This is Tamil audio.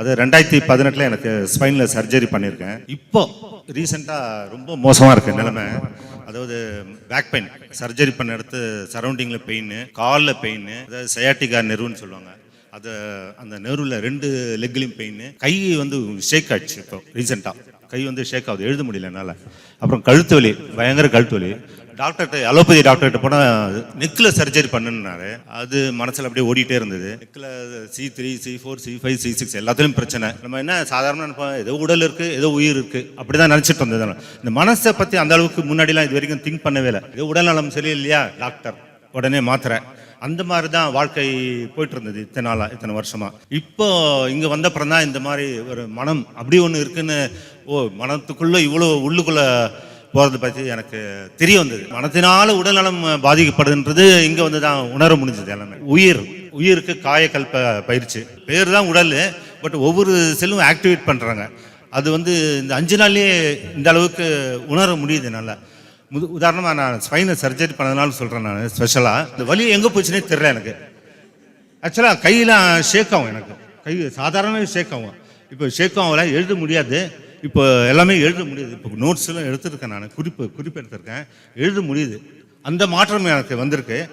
அது ரெண்டாயிரத்தி பதினெட்டில் எனக்கு ஸ்பைனில் சர்ஜரி பண்ணியிருக்கேன். இப்போ? ரீசெண்டாக ரொம்ப மோசமாக இருக்கு நிலைமை. அதாவது பேக் பெயின் சர்ஜரி பண்ண இடத்து சரௌண்டிங்கில் பெயின் காலில் பெயின் அதாவது சயாட்டிகா நெருவுன்னு சொல்லுவாங்க. அது அந்த நெருவில் ரெண்டு லெக்லையும் பெயின் கை வந்து ஷேக் ஆயிடுச்சு இப்போ ரீசெண்டாக கை வந்து ஷேக் ஆகுது. எழுத முடியல என்னால். அப்புறம் கழுத்து வலி பயங்கர கழுத்து வலி. டாக்டர்கிட்ட அலோபதி டாக்டர்கிட்ட போனால் நெக்கில் சர்ஜரி பண்ணுனாரு. அது மனசில் அப்படியே ஓடிட்டே இருந்தது. நெக்கில் C three C four C five C six எல்லாத்துலேயும் பிரச்சனை. நம்ம என்ன சாதாரண நினைப்போம் ஏதோ உடல் இருக்குது ஏதோ உயிர் இருக்குது அப்படி தான் நினச்சிட்டு வந்தது இந்த மனசை பற்றி அந்த அளவுக்கு முன்னாடிலாம் இது வரைக்கும் திங்க் பண்ணவே இல்லை. ஏதோ உடல் நலம் சரியில்லையா டாக்டர் உடனே மாத்திரை அந்த மாதிரி தான் வாழ்க்கை போயிட்டு இருந்தது இத்தனை நாளாக இத்தனை வருஷமா. இப்போ இங்கே வந்த அப்புறம் தான் இந்த மாதிரி ஒரு மனம் அப்படி ஒன்று இருக்குன்னு ஓ மனத்துக்குள்ளே இவ்வளோ உள்ளுக்குள்ளே போகிறது பற்றி எனக்கு தெரிய வந்தது. மனத்தினால உடல்நலம் பாதிக்கப்படுதுன்றது இங்கே வந்து தான் உணர முடிஞ்சது எல்லாமே. உயிர் உயிருக்கு காயக்கல்ப பயிற்சி. பேர் தான் உடல் பட் ஒவ்வொரு செல்லும் ஆக்டிவேட் பண்ணுறாங்க அது வந்து இந்த அஞ்சு நாள்லேயே இந்த அளவுக்கு உணர முடியுது நல்லா முது உதாரணமாக நான் ஸ்பைனை சர்ஜரி பண்ணதுனால சொல்கிறேன் நான் ஸ்பெஷலாக இந்த வலி எங்கே போச்சுன்னே தெரில எனக்கு. ஆக்சுவலாக கையெல்லாம் ஷேக் ஆகும் எனக்கு. கை சாதாரண ஷேக் ஆகும். இப்போ ஷேக் ஆகல எழுத முடியாது. இப்போ எல்லாமே எழுத முடியுது. இப்போ நோட்ஸ் எல்லாம் எடுத்திருக்கேன் நான். குறிப்பு குறிப்பு எடுத்திருக்கேன் எழுத முடியுது. அந்த மாற்றம் எனக்கு வந்திருக்கு.